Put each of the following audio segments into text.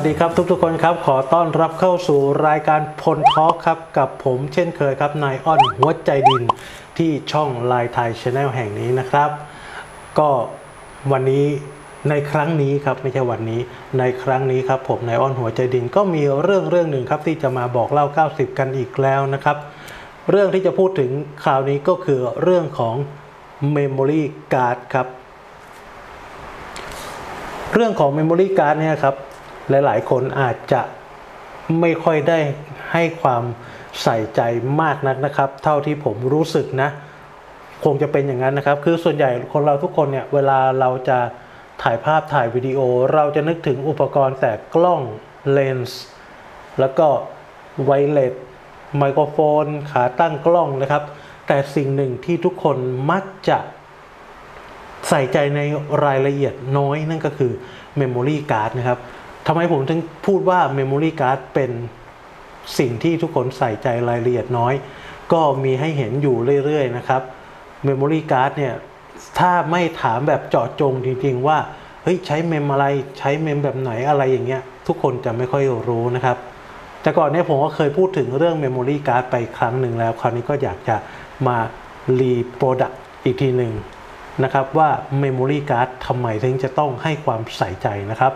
วัสดีครับทุกๆคนครับ ขอต้อนรับเข้าสู่รายการพลทอล์คครับกับผมเช่นเคยครับนายอ้อนหัวใจดินที่ช่องลายไทยชาแนลแห่งนี้นะครับ ก็วันนี้ในครั้งนี้ครับไม่ใช่วันนี้ ในครั้งนี้ครับผมนายอ้อนหัวใจดินก็มีเรื่องเรื่องหนึ่งครับที่จะมาบอกเล่า 90 กันอีกแล้วนะครับ เรื่องที่จะพูดถึงคราวนี้ก็คือเรื่องของ Memory Card ครับ เรื่องของ Memory Card เนี่ยครับ หลายๆคนอาจจะไม่ค่อยได้ให้ความใส่ใจมากนักนะครับ เท่าที่ผมรู้สึกนะ คงจะเป็นอย่างนั้นนะครับ คือส่วนใหญ่คนเราทุกคนเนี่ยเวลาเราจะถ่ายภาพถ่ายวิดีโอ เราจะนึกถึงอุปกรณ์แต่กล้องเลนส์แล้วก็ไวเลสไมโครโฟน ขาตั้งกล้องนะครับ แต่สิ่งหนึ่งที่ทุกคนมักจะใส่ใจในรายละเอียดน้อยนั่นก็คือ Memory Card นะครับ ทำไมผมถึงพูดว่า Memory Card เป็นสิ่งที่ทุกคนใส่ใจรายละเอียดน้อย ก็มีให้เห็นอยู่เรื่อยๆนะครับ Memory Card เนี่ยถ้าไม่ถามแบบเจาะจงจริงๆว่าเฮ้ยใช้เมมอะไรใช้เมมแบบไหนอะไรอย่างเงี้ยทุกคนจะไม่ค่อยรู้นะครับ แต่ก่อนเนี้ผมก็เคยพูดถึงเรื่อง Memory Card ไปครั้งหนึ่งแล้ว คราวนี้ก็อยากจะมารีโปรดักอีกทีหนึ่งนะครับว่า Memory Card ทำไมถึงจะต้องให้ความใส่ใจนะครับ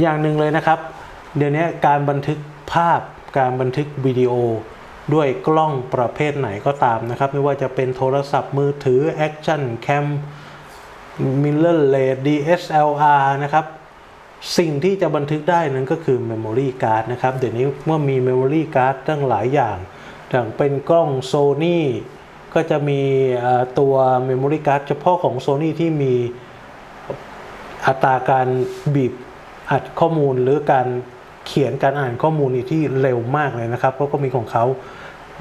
อย่างหนึ่งเลยนะครับ เดี๋ยวนี้การบันทึกภาพการบันทึกวิดีโอ ด้วยกล้องประเภทไหนก็ตามนะครับ ไม่ว่าจะเป็นโทรศัพท์มือถือ Action Cam Mirrorless DSLR นะครับสิ่งที่จะบันทึกได้นั้นก็คือ Memory Card นะครับ เดี๋ยวนี้เมื่อมี Memory Card ตั้งหลายอย่างอย่างเป็นกล้อง Sony ก็จะมีตัว Memory Card เฉพาะของ Sony ที่มีอัตราการบีบ อัดข้อมูลหรือการเขียนการอ่านข้อมูลนี่ที่เร็วมากเลยนะครับเพราะก็มีของเขา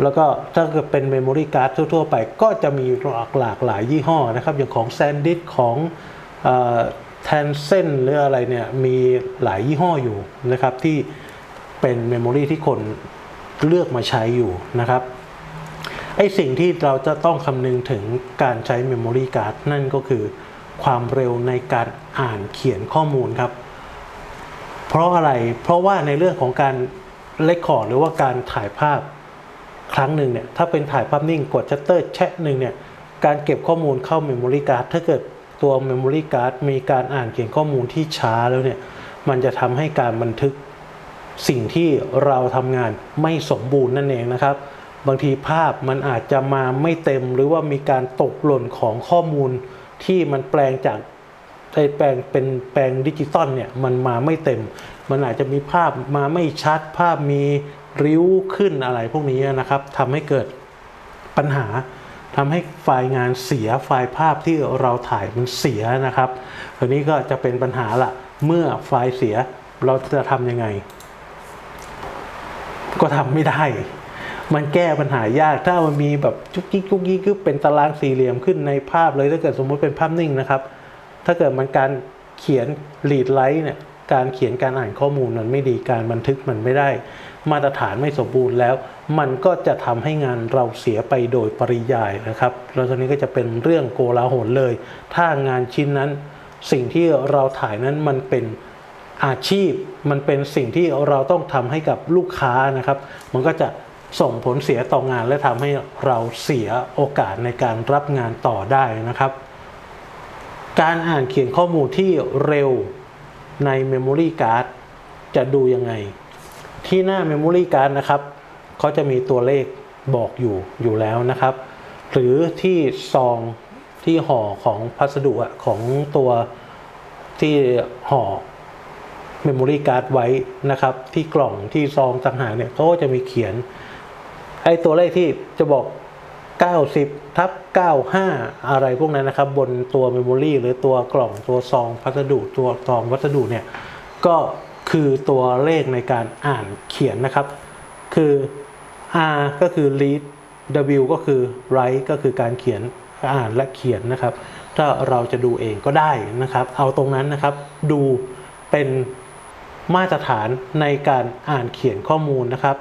แล้วก็ถ้าเกิดเป็น Memory Card ทั่ว ๆ ไป ก็จะมีหลากหลากลายยี่ห้อนะครับอย่างของ SanDisk ของแทนเซนหรืออะไรเนี่ยมีหลายยี่ห้ออยู่นะครับที่เป็นเมมโมรีที่คนเลือกมาใช้อยู่นะครับไอสิ่งที่เราจะต้องคำนึงถึงการใช้ Memory Card นั่นก็คือความเร็วในการอ่านเขียนข้อมูลครับ เพราะอะไรเพราะว่าในเรื่องของการเลคคอร์ดหรือว่าการถ่ายภาพครั้งหนึ่งเนี่ยถ้าเป็นถ่ายภาพนิ่งกดชัตเตอร์แชะหนึ่งเนี่ยการเก็บข้อมูลเข้า Memory Card ถ้าเกิดตัว Memory Card มีการอ่านเขียนข้อมูลที่ช้าแล้วเนี่ยมันจะทำให้การบันทึกสิ่งที่เราทำงานไม่สมบูรณ์นั่นเองนะครับ บางทีภาพมันอาจจะมาไม่เต็มหรือว่ามีการตกหล่นของข้อมูลที่มันแปลงจาก ไอ้แปลงเป็นแปลงดิจิตอลเนี่ยมันมาไม่เต็ม มันอาจจะมีภาพมาไม่ชัดภาพมีริ้วขึ้นอะไรพวกนี้นะครับทำให้เกิดปัญหาทำให้ไฟล์งานเสียไฟล์ภาพที่เราถ่ายมันเสียนะครับทีนี้ก็จะเป็นปัญหาละเมื่อไฟล์เสียเราจะทำยังไง ก็ทำไม่ได้ มันแก้ปัญหายากถ้ามันมีแบบจุกจิกจุกจิกคือเป็นตารางสี่เหลี่ยมขึ้นในภาพเลยถ้าเกิดสมมติเป็นภาพนิ่งนะครับ ถ้าเกิดมันการเขียน read write เนี่ยการเขียนการอ่านข้อมูลมันไม่ดีการบันทึกมันไม่ได้ มาตรฐานไม่สมบูรณ์แล้ว มันก็จะทำให้งานเราเสียไปโดยปริยายนะครับ แล้วตอนนี้ก็จะเป็นเรื่องโกลาหลเลย ถ้างานชิ้นนั้น สิ่งที่เราถ่ายนั้นมันเป็นอาชีพ มันเป็นสิ่งที่เราต้องทำให้กับลูกค้านะครับ มันก็จะส่งผลเสียต่องานและทำให้เราเสียโอกาสในการรับงานต่อได้นะครับ การอ่านเขียนข้อมูลที่เร็วใน Memory Card จะดูยังไง ที่หน้า Memory Card นะครับเขาจะมีตัวเลขบอกอยู่อยู่แล้วนะครับ หรือที่ซองที่ห่อของพัสดุอะของตัวที่ห่อเมมโมรี่การ์ดไว้นะครับ ที่กล่องที่ซองต่างหากเนี่ยเขาก็จะมีเขียนไอ้ตัวเลขที่จะบอก 90ทับ95 อะไรพวกนั้นนะครับ บนตัวเมมโมรีหรือตัวกล่องตัวซองพัสดุตัวซองวัสดุเนี่ย ก็คือตัวเลขในการอ่านเขียนนะครับ คือ R ก็คือ read W ก็คือ write ก็คือการเขียนอ่านและเขียนนะครับ ถ้าเราจะดูเองก็ได้นะครับ เอาตรงนั้นนะครับ ดูเป็นมาตรฐานในการอ่านเขียนข้อมูลนะครับ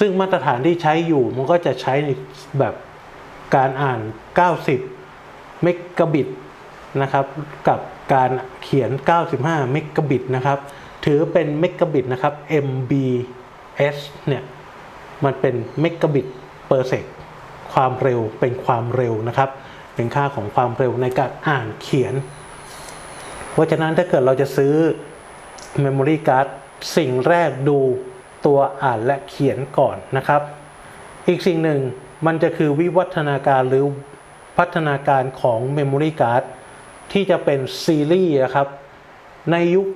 ซึ่งมาตรฐานที่ใช้อยู่มันก็จะใช้ในแบบ การอ่าน 90 เมกะบิตนะครับ กับการเขียน 95 เมกะบิตนะครับ ถือเป็นเมกะบิตนะครับ MBS เนี่ย มันเป็นเมกะบิตเปอร์เซกความเร็วเป็นความเร็วนะครับ เป็นค่าของความเร็วในการอ่านเขียน เพราะฉะนั้นถ้าเกิดเราจะซื้อ Memory Card สิ่งแรกดูตัวอ่านและเขียนก่อนนะครับ อีกสิ่งหนึ่งมันจะคือวิวัฒนาการหรือพัฒนาการของ Memory Card ที่จะเป็นซีรีส์นะครับ ในยุค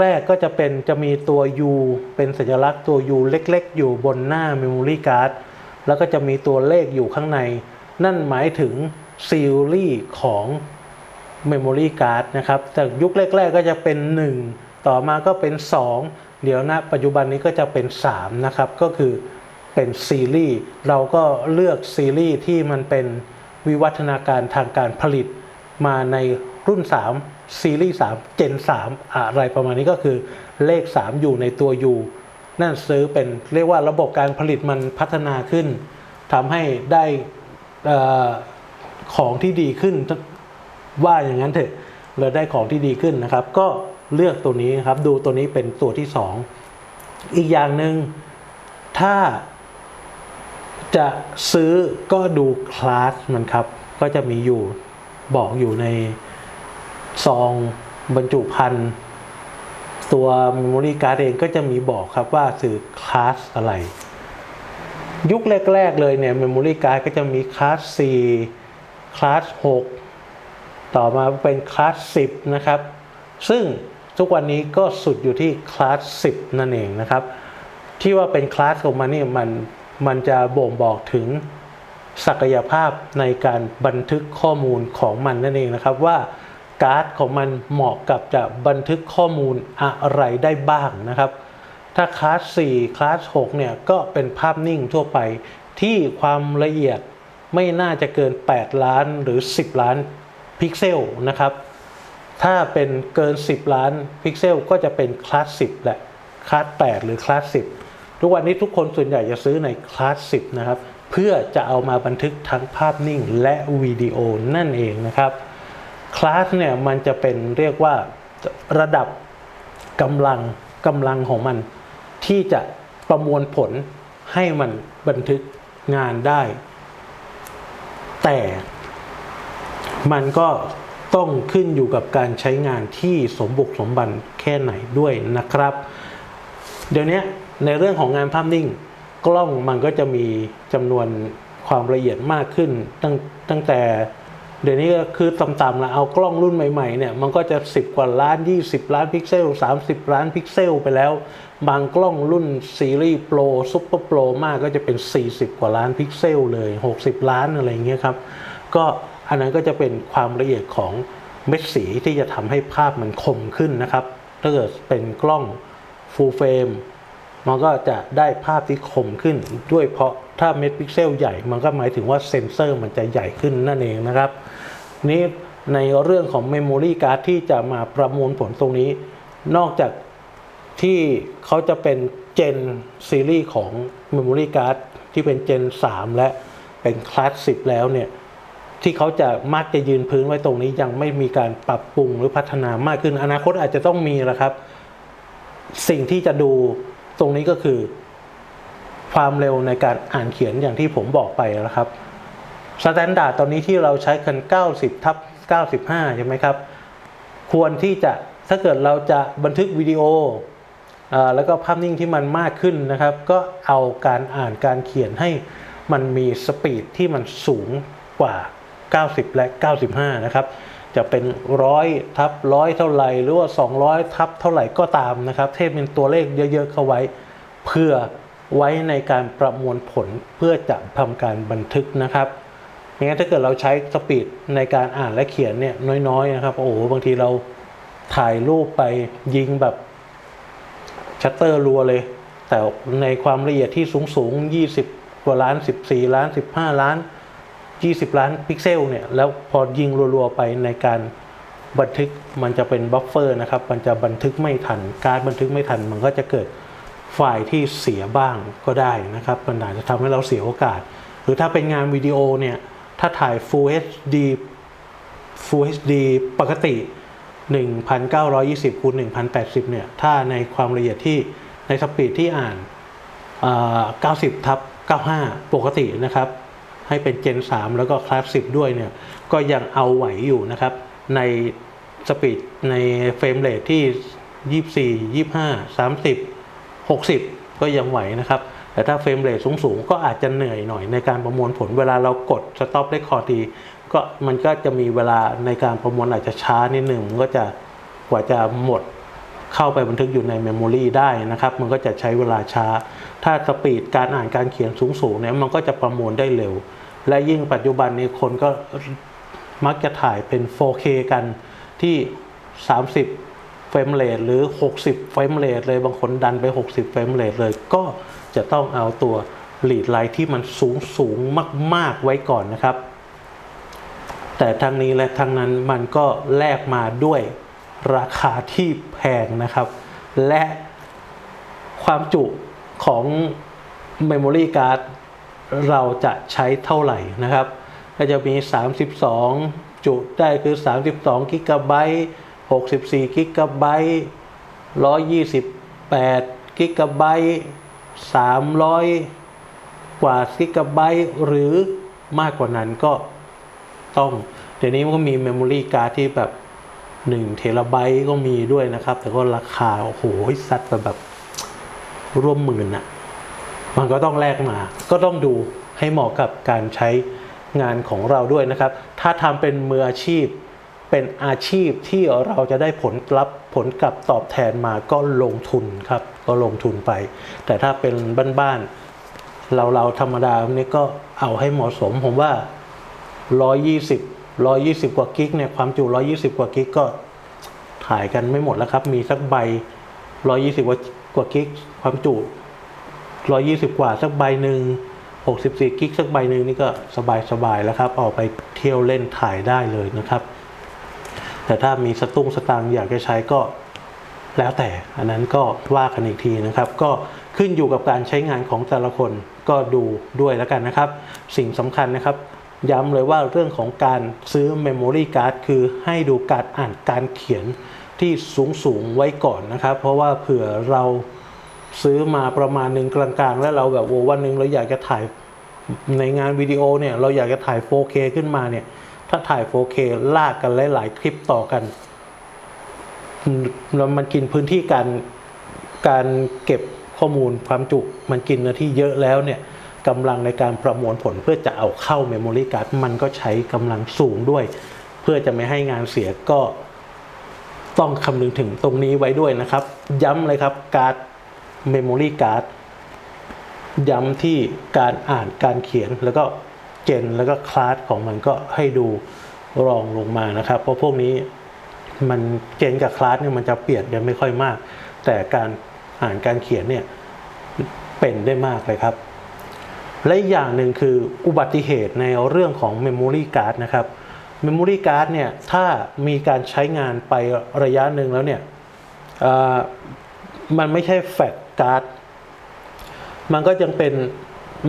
แรก ๆ ก็จะเป็นจะมีตัว U เป็นสัญลักษณ์ตัว U เล็กๆ อยู่บนหน้า Memory Card แล้วก็จะมีตัวเลขอยู่ข้างใน นั่นหมายถึงซีรีส์ของ Memory Card นะครับจากยุคแรก ๆ ก็จะเป็น 1 ต่อมาก็เป็น 2 เดี๋ยวนะปัจจุบันนี้ก็จะเป็น 3 นะครับ ก็คือ เป็นซีรีส์เราก็เลือกซีรีส์ที่มันเป็นวิวัฒนาการทางการผลิตมาในรุ่น 3 ซีรีส์3 Gen 3อะไรประมาณนี้ก็คือเลข 3 อยู่ในตัว U นั่นซื้อเป็นเรียกว่าระบบการผลิตมันพัฒนาขึ้นทำให้ได้ของที่ดีขึ้นว่าอย่างนั้นเถอะเราได้ของที่ดีขึ้นนะครับ ก็เลือกตัวนี้นครับดูตัวนี้เป็นตัวที่ 2 อีกอย่างหนึ่งถ้า จะซื้อก็ดูคลาสมันครับ ก็จะมีอยู่บอกอยู่ในซองบรรจุภัณฑ์ตัว Memory Card เองก็จะมีบอกครับว่าซื้อคลาสอะไร ยุคแรก ๆ เลยเนี่ย Memory Card ก็จะมีคลาส 4 คลาส 6 ต่อมาเป็นคลาส 10 นะครับ ซึ่งทุกวันนี้ก็สุดอยู่ที่คลาส 10 นั่นเองนะครับ ที่ว่าเป็นคลาสของมันนี่มัน มันจะบ่งบอกถึงศักยภาพในการบันทึกข้อมูลของมันนั่นเองนะครับว่าการ์ดของมันเหมาะกับจะบันทึกข้อมูลอะไรได้บ้างนะครับ ถ้าคลาส 4 คลาส 6 เนี่ยก็เป็นภาพนิ่งทั่วไปที่ความละเอียดไม่น่าจะเกิน 8 ล้านหรือ 10 ล้านพิกเซลนะครับ ถ้าเป็นเกิน 10 ล้านพิกเซลก็จะเป็นคลาส 10 แหละ คลาส 8 หรือคลาส 10 ทุกวันนี้ทุกคนส่วนใหญ่จะซื้อในคลาส10นะครับ เพื่อจะเอามาบันทึกทั้งภาพนิ่งและวิดีโอนั่นเองนะครับคลาสเนี่ยมันจะเป็นเรียกว่าระดับกำลังกำลังของมัน ที่จะประมวลผลให้มันบันทึกงานได้ แต่มันก็ต้องขึ้นอยู่กับการใช้งานที่สมบุกสมบันแค่ไหนด้วยนะครับ เดี๋ยวนี้ในเรื่องของงานภาพนิ่ง กล้องมันก็จะมีจำนวนความละเอียดมากขึ้น ตั้งตั้งแต่ เดี๋ยวนี้ก็คือต่ำๆละเอากล้องรุ่นใหม่ๆเนี่ยมันก็จะ 10 กว่าล้าน 20 ล้านพิกเซล 30 ล้านพิกเซลไปแล้ว บางกล้องรุ่นซีรีส์โปรซุปเปอร์โปรมากก็จะเป็น 40 กว่าล้านพิกเซลเลย 60 ล้านอะไรเงี้ยครับก็อันนั้นก็จะเป็นความละเอียดของเม็ดสีที่จะทำให้ภาพมันคมขึ้นนะครับ ถ้าเกิดเป็นกล้อง full frame มันก็จะได้ภาพที่คมขึ้นด้วยเพราะถ้าเม็ดพิกเซลใหญ่มันก็หมายถึงว่าเซนเซอร์มันจะใหญ่ขึ้นนั่นเองนะครับ นี้ในเรื่องของ Memory Card ที่จะมาประมวลผลตรงนี้ นอกจากที่เขาจะเป็นเจนซีรีส์ของ Memory Card ที่เป็นเจน 3 และเป็นคลาส10แล้วเนี่ยที่เขาจะมักจะยืนพื้นไว้ตรงนี้ยังไม่มีการปรับปรุงหรือพัฒนามากขึ้นอนาคตอาจจะต้องมีแหละครับ สิ่งที่จะดูตรงนี้ก็คือ ความเร็วในการอ่านเขียนอย่างที่ผมบอกไปนะครับสแตนดาร์ดตอนนี้ที่เราใช้กัน 90 ทับ 95 ใช่ไหมครับ ควรที่จะถ้าเกิดเราจะบันทึกวิดีโออแล้วก็ภาพนิ่งที่มันมากขึ้นนะครับ ก็เอาการอ่านการเขียนให้มันมีสปีดที่มันสูงกว่า 90 และ 95 นะครับ จะเป็นร้อยทับร้อยเท่าไหร่หรือว่า 200 ทับเท่าไหร่ก็ตามนะครับ เทพเป็นตัวเลขเยอะๆเข้าไว้ เพื่อไว้ในการประมวลผลเพื่อจะทำการบันทึกนะครับไม่งั้นถ้าเกิดเราใช้สปีดในการอ่านและเขียนเนี่ยน้อยๆนะครับโอ้โหบางทีเราถ่ายรูปไปยิงแบบชัตเตอร์รัวเลย แต่ในความละเอียดที่สูงๆ20 กว่าล้าน 14 ล้าน 15 ล้าน 20 ล้านพิกเซลเนี่ยแล้วพอยิงรัวๆไปในการบันทึกมันจะเป็นบัฟเฟอร์นะครับมันจะบันทึกไม่ทัน การบันทึกไม่ทัน มันก็จะเกิดไฟล์ที่เสียบ้างก็ได้นะครับมันอาจจะทำให้เราเสียโอกาส หรือถ้าเป็นงานวิดีโอเนี่ยถ้าถ่าย Full HD Full HD ปกติ 1920คูณ1080 เนี่ย ถ้าในความละเอียดที่ในสปีดที่อ่านอ่า90 ทับ 95 ปกตินะครับ ให้เป็น Gen 3 แล้วก็คลาส10 ด้วยเนี่ยก็ยังเอาไหวอยู่นะครับ ในสปีดในเฟรมเรทที่ 24 25 30 60 ก็ยังไหวนะครับ แต่ถ้าเฟรมเรทสูงๆ ก็อาจจะเหนื่อยหน่อยในการประมวลผลเวลาเรากด stop record ทีก็มันก็จะมีเวลาในการประมวลอาจจะช้านิดหนึ่งก็จะกว่าจะหมดเข้าไปบันทึกอยู่ในเมมโมรีได้นะครับ มันก็จะใช้เวลาช้า ถ้าสปีดการอ่านการเขียนสูงๆเนี่ยมันก็จะประมวลได้เร็ว และยิ่งปัจจุบันนี้คนก็มักจะถ่ายเป็น 4K กันที่ 30 เฟรมเรทหรือ 60 เฟรมเรทเลยบางคนดันไป 60 เฟรมเรทเลย ก็จะต้องเอาตัว lead line ที่มันสูงสูงมาก ๆ ไว้ก่อนนะครับ แต่ทั้งนี้และทั้งนั้นมันก็แลกมาด้วยราคาที่แพงนะครับ และความจุของ Memory Card เราจะใช้เท่าไหร่นะครับ ก็จะมี 32 จุได้คือ 32กิกะไบต์64กิกะไบต์128กิกะไบต์300 กว่ากิกะไบต์หรือมากกว่านั้นก็ต้องเดี๋ยวนี้มันก็มีเมมโมรี่การ์ดที่แบบ1เทราไบต์ก็มีด้วยนะครับ แต่ก็ราคา โอ้โหซัดไปแบบร่วมหมื่นอะ มันก็ต้องแลกมา ก็ต้องดูให้เหมาะกับการใช้งานของเราด้วยนะครับ ถ้าทำเป็นมืออาชีพ เป็นอาชีพที่เราจะได้ผลลัพธ์ผลกลับตอบแทนมาก็ลงทุนครับ ก็ลงทุนไป แต่ถ้าเป็นบ้านๆเราเราๆธรรมดาเนี่ยก็เอาให้เหมาะสม ผมว่า 120 120 กว่ากิกเนี่ยความจุ 120 กว่ากิกก็ถ่ายกันไม่หมดแล้วครับ มีสักใบ 120 กว่ากว่ากิกความจุ ร้อยี่สิบกว่าสักใบหนึ่งหกสิบสี่กิกสักใบหนึ่งนี่ก็สบายสบายๆแล้วครับออกไปเที่ยวเล่นถ่ายได้เลยนะครับ แต่ถ้ามีสตุ้งสตางค์อยากจะใช้ก็แล้วแต่อันนั้นก็ว่ากันอีกทีนะครับ ก็ขึ้นอยู่กับการใช้งานของแต่ละคนก็ดูด้วยแล้วกันนะครับ สิ่งสำคัญนะครับ ย้ำเลยว่าเรื่องของการซื้อ Memory Card คือให้ดูการอ่านการเขียนที่สูงๆไว้ก่อนนะครับ เพราะว่าเผื่อเรา ซื้อมาประมาณหนึ่งกลางๆ แล้วเราแบบโอ้วันหนึ่งเราอยากจะถ่ายในงานวิดีโอเนี่ยเราอยากจะถ่าย 4K ขึ้นมาเนี่ย ถ้าถ่าย 4K ลากกันหลาย ๆ คลิปต่อกันแล้วมันกินพื้นที่การการเก็บข้อมูลความจุมันกินนื้อที่เยอะแล้วเนี่ยกำลังในการประมวลผลเพื่อจะเอาเข้าเมมโมรี่การ์ดมันก็ใช้กำลังสูงด้วย เพื่อจะไม่ให้งานเสียก็ต้องคำนึงถึงตรงนี้ไว้ด้วยนะครับ ย้ำเลยครับการ์ด Memory Card ย้ำที่การอ่านการเขียนแล้วก็เจนแล้วก็คลาสของมันก็ให้ดูรองลงมานะครับ เพราะพวกนี้มันเจนกับคลาสเนี่ยมันจะเปลี่ยนกันไม่ค่อยมาก แต่การอ่านการเขียนเนี่ยเป็นได้มากเลยครับ และอีกอย่างหนึ่งคืออุบัติเหตุในเรื่องของ Memory Card นะครับ Memory Card เนี่ยถ้ามีการใช้งานไประยะหนึ่งแล้วเนี่ยมันไม่ใช่แฟลช การ์ดมันก็ยังเป็น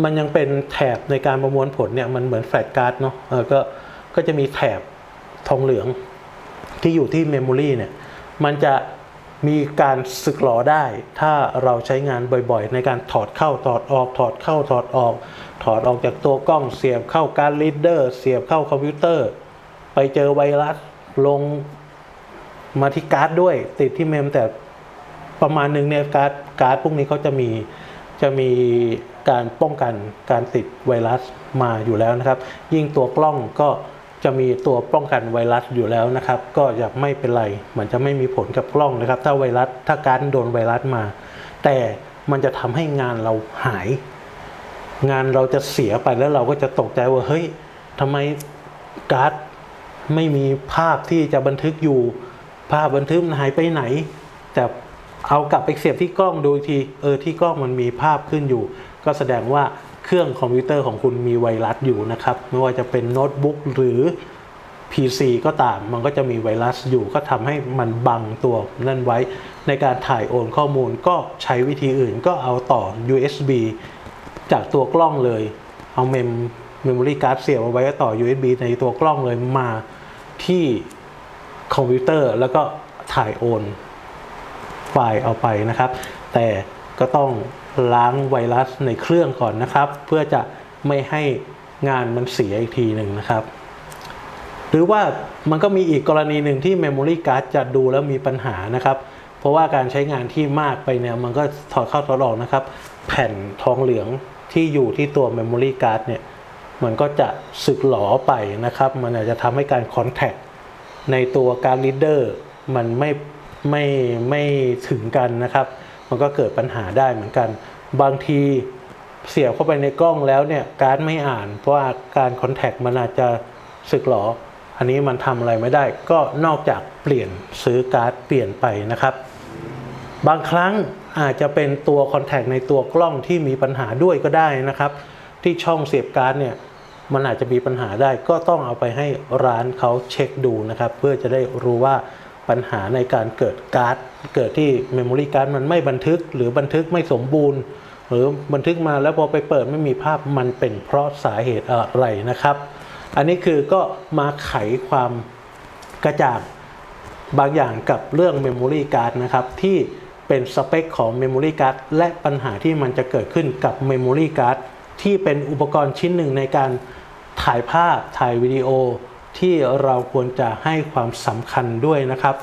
มันยังเป็นแถบในการประมวลผลเนี่ยมันเหมือนแฟลชการ์ดเนาะเออก็ก็จะมีแถบทองเหลืองที่อยู่ที่เมมโมรีเนี่ยมันจะมีการสึกหรอได้ ถ้าเราใช้งานบ่อยๆ ในการถอดเข้าถอดออก ถอดเข้าถอดออก ถอดออกจากตัวกล้องเสียบเข้าการ์ดรีดเดอร์ เสียบเข้าคอมพิวเตอร์ ไปเจอไวรัสลงมาที่การ์ดด้วย ติดที่เมมแต่ ประมาณหนึ่งเนี่ยการ์ดการ์ดพวกนี้เขาจะมีจะมีการป้องกันการติดไวรัสมาอยู่แล้วนะครับ ยิ่งตัวกล้องก็จะมีตัวป้องกันไวรัสอยู่แล้วนะครับ ก็จะไม่เป็นไรเหมันจะไม่มีผลกับกล้องนะครับ ถ้าไวรัสถ้าการ์ดโดนไวรัสมา แต่มันจะทำให้งานเราหาย งานเราจะเสียไปแล้วเราก็จะตกใจว่าเฮ้ยทำไมการ์ดไม่มีภาพที่จะบันทึกอยู่ ภาพบันทึกมันหายไปไหน แต่ เอากลับไปเสียบที่กล้องดูอีกที เออที่กล้องมันมีภาพขึ้นอยู่ ก็แสดงว่าเครื่องคอมพิวเตอร์ของคุณมีไวรัสอยู่นะครับ ไม่ว่าจะเป็นโน้ตบุ๊กหรือ PC ก็ตาม มันก็จะมีไวรัสอยู่ ก็ทำให้มันบังตัวนั่นไว้ ในการถ่ายโอนข้อมูลก็ใช้วิธีอื่นก็เอาต่อ USB จากตัวกล้องเลย เอาเมมเมมโมรี่การ์ดเสียบเอาไว้ต่อ USB ในตัวกล้องเลยมาที่คอมพิวเตอร์แล้วก็ถ่ายโอน ไฟล์เอาไปนะครับ แต่ก็ต้องล้างไวรัสในเครื่องก่อนนะครับ เพื่อจะไม่ให้งานมันเสียอีกทีหนึ่งนะครับ หรือว่ามันก็มีอีกกรณีหนึ่งที่ Memory Card จะดูแล้วมีปัญหานะครับ เพราะว่าการใช้งานที่มากไปเนี่ยมันก็ถอดเข้าถอดออกนะครับ แผ่นทองเหลืองที่อยู่ที่ตัว Memory Card เนี่ยมันก็จะสึกหลอไปนะครับ มันอาจจะทำให้การคอนแทคในตัวการ reader มันไม่ ไม่ไม่ถึงกันนะครับ มันก็เกิดปัญหาได้เหมือนกัน บางทีเสียบเข้าไปในกล้องแล้วเนี่ยการ์ดไม่อ่าน เพราะว่าการคอนแทคมันอาจจะสึกหรอ อันนี้มันทำอะไรไม่ได้ ก็นอกจากเปลี่ยนซื้อการ์ดเปลี่ยนไปนะครับ บางครั้งอาจจะเป็นตัวคอนแทคในตัวกล้องที่มีปัญหาด้วยก็ได้นะครับ ที่ช่องเสียบการ์ดเนี่ยมันอาจจะมีปัญหาได้ก็ต้องเอาไปให้ร้านเขาเช็คดูนะครับ เพื่อจะได้รู้ว่า ปัญหาในการเกิดการ์ด เกิดที่เมมโมรี่การ์ดมันไม่บันทึกหรือบันทึกไม่สมบูรณ์ หรือบันทึกมาแล้วพอไปเปิดไม่มีภาพมันเป็นเพราะสาเหตุอะไรนะครับ อันนี้คือก็มาไขความกระจ่างบางอย่างกับเรื่อง Memory Card นะครับ ที่เป็นสเปคของ Memory Card และปัญหาที่มันจะเกิดขึ้นกับ Memory Card ที่เป็นอุปกรณ์ชิ้นหนึ่งในการถ่ายภาพถ่ายวิดีโอ ที่เราควรจะให้ความสำคัญด้วยนะครับ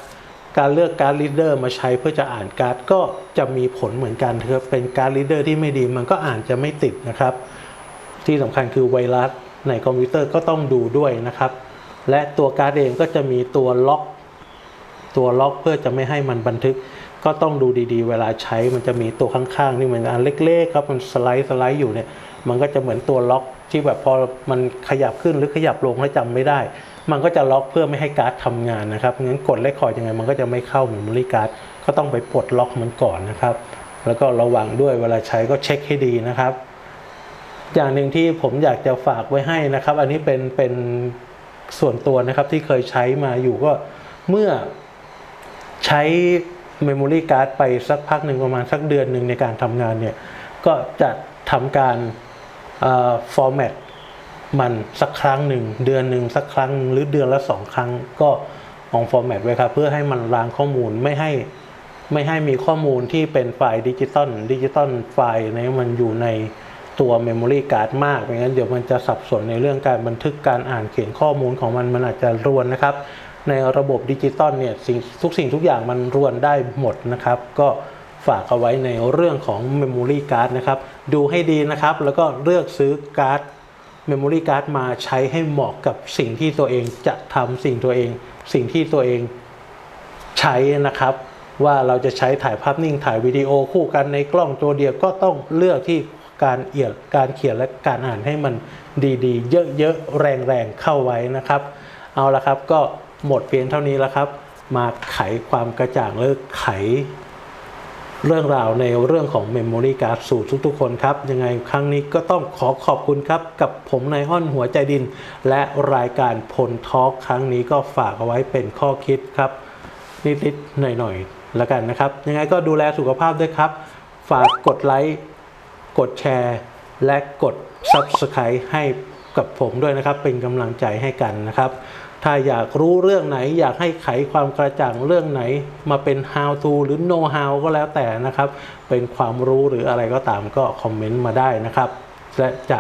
การเลือกการ์ดลีดเดอร์มาใช้เพื่อจะอ่านการ์ดก็จะมีผลเหมือนกันถ้าเป็นการ์ดลีดเดอร์ที่ไม่ดีมันก็อ่านจะไม่ติดนะครับ ที่สำคัญคือไวรัสในคอมพิวเตอร์ก็ต้องดูด้วยนะครับ และตัวการ์ดเองก็จะมีตัวล็อก ตัวล็อกเพื่อจะไม่ให้มันบันทึก ก็ต้องดูดีๆ เวลาใช้มันจะมีตัวข้างๆนี่เหมือนอันเล็กๆครับมันสไลด์สไลด์อยู่เนี่ยมันก็จะเหมือนตัวล็อก ที่แบบพอมันขยับขึ้นหรือขยับลงแล้วจำไม่ได้ มันก็จะล็อกเพื่อไม่ให้การ์ดทำงานนะครับงั้นกดเลคคอร์ดยังไงมันก็จะไม่เข้าเมมโมรี่การ์ดก็ต้องไปปลดล็อกมันก่อนนะครับ แล้วก็ระวังด้วยเวลาใช้ก็เช็คให้ดีนะครับ อย่างหนึ่งที่ผมอยากจะฝากไว้ให้นะครับ อันนี้เป็นเป็นส่วนตัวนะครับที่เคยใช้มาอยู่ก็เมื่อใช้ Memory Card ไปสักพักหนึ่งประมาณสักเดือนหนึ่งในการทำงานเนี่ย ก็จะทำการ ฟอร์แมตมันสักครั้งหนึ่ง เดือนหนึ่งสักครั้งหรือเดือนละสองครั้งก็ลองฟอร์แมตไว้ครับ เพื่อให้มันล้างข้อมูลไม่ให้ไม่ให้มีข้อมูลที่เป็นไฟล์ดิจิตอลดิจิตอลไฟล์นี้มันอยู่ในตัวเมมโมรี่การ์ดมากไม่งั้นเดี๋ยวมันจะสับสนในเรื่องการบันทึกการอ่านเขียนข้อมูลของมันมันอาจจะรวนนะครับ ในระบบดิจิตอลเนี่ยสิ่งทุกสิ่งทุกอย่างมันรวนได้หมดนะครับ ก็ ฝากเอาไว้ในเรื่องของเมมโมรี่การ์ดนะครับ ดูให้ดีนะครับ แล้วก็เลือกซื้อการ์ดเมมโมรี่การ์ดมาใช้ให้เหมาะกับสิ่งที่ตัวเองจะทำสิ่งตัวเอง สิ่งที่ตัวเองใช้นะครับ ว่าเราจะใช้ถ่ายภาพนิ่งถ่ายวิดีโอคู่กันในกล้องตัวเดียวก็ต้องเลือกที่การเอียดการเขียนและการอ่านให้มันดีๆ เยอะๆ แรงๆ เข้าไว้นะครับ เอาละครับก็หมดเพียงเท่านี้แล้วครับ มาไขความกระจ่างเลิกไข เรื่องราวในเรื่องของ Memory Card สู่ทุกๆ คนครับ ยังไงครั้งนี้ก็ต้องขอขอบคุณครับ กับผมนายอ้อนหัวใจดิน และรายการพลทอล์กครั้งนี้ก็ฝากเอาไว้เป็นข้อคิดครับ นิดๆ หน่อยๆแล้วกันนะครับ ยังไงก็ดูแลสุขภาพด้วยครับ ฝากกดไลค์กดแชร์ และกด Subscribe ให้กับผมด้วยนะครับ เป็นกำลังใจให้กันนะครับ ถ้าอยากรู้เรื่องไหน อยากให้ไขความกระจ่างเรื่องไหน มาเป็น how to หรือ know how ก็แล้วแต่นะครับ เป็นความรู้หรืออะไรก็ตามก็คอมเมนต์มาได้นะครับ และจะ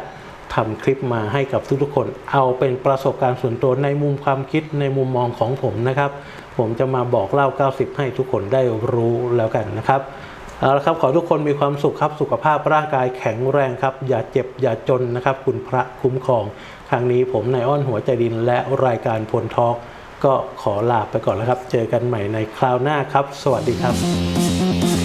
ทำคลิปมาให้กับทุกๆคน เอาเป็นประสบการณ์ส่วนตัวในมุมความคิดในมุมมองของผมนะครับ ผมจะมาบอกเล่า 90 ให้ทุกคนได้รู้แล้วกันนะครับเอาละครับขอทุกคนมีความสุขครับสุขภาพร่างกายแข็งแรงครับ อย่าเจ็บอย่าจนนะครับ คุณพระคุ้มครอง ทางนี้ผมนายอ้อนหัวใจดินและรายการพลทอกก็ขอลาไปก่อนแล้วครับ เจอกันใหม่ในคราวหน้าครับ สวัสดีครับ